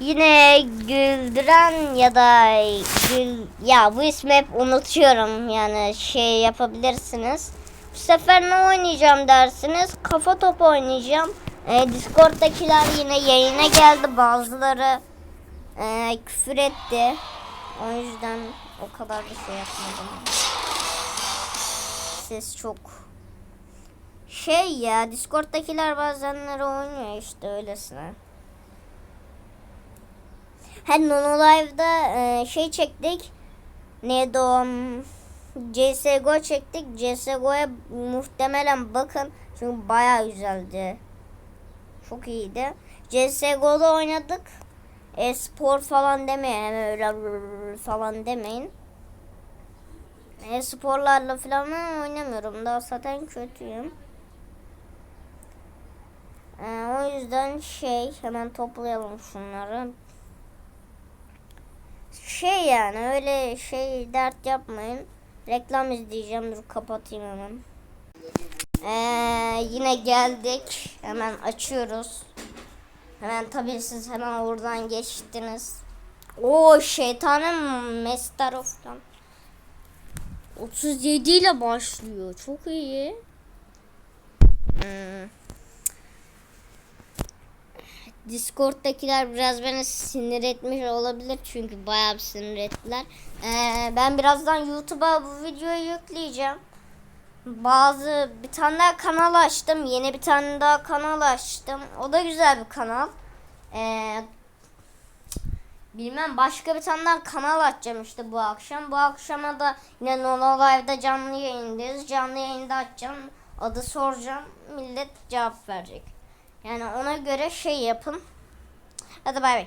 yine güldüren ya da gül ya bu ismi hep unutuyorum yani şey yapabilirsiniz. Bu sefer ne oynayacağım dersiniz? Kafa topu oynayacağım. Ee, Discord'dakiler yine yayına geldi. Bazıları e, küfür etti. O yüzden o kadar bir şey yapmadım. Ses çok şey ya Discord'dakiler bazenleri oynuyor işte öylesine. Her Nono Live'da e, şey çektik. Neydi o? CSGO çektik. CSGO'ya muhtemelen bakın. Çünkü baya güzeldi. Çok iyiydi. CSGO'da oynadık. E, spor falan demeyin. Öyle falan demeyin. E, sporlarla falan oynamıyorum. Daha zaten kötüyüm. E, o yüzden şey hemen toplayalım şunları. Şey yani öyle şey dert yapmayın. Reklam izleyeceğim dur kapatayım hemen. Ee, yine geldik. Hemen açıyoruz. Hemen tabii siz hemen oradan geçtiniz. O şeytanın Mestaro falan. 37 ile başlıyor. Çok iyi. Discord'dakiler biraz beni sinir etmiş olabilir çünkü bayağı bir sinir ettiler. Ee, ben birazdan YouTube'a bu videoyu yükleyeceğim. Bazı bir tane daha kanal açtım. Yeni bir tane daha kanal açtım. O da güzel bir kanal. Ee, bilmem başka bir tane daha kanal açacağım işte bu akşam. Bu akşama da yine Nono Live'da canlı yayındayız. Canlı yayında açacağım. Adı soracağım. Millet cevap verecek. Yani ona göre şey yapın. Hadi bay bay.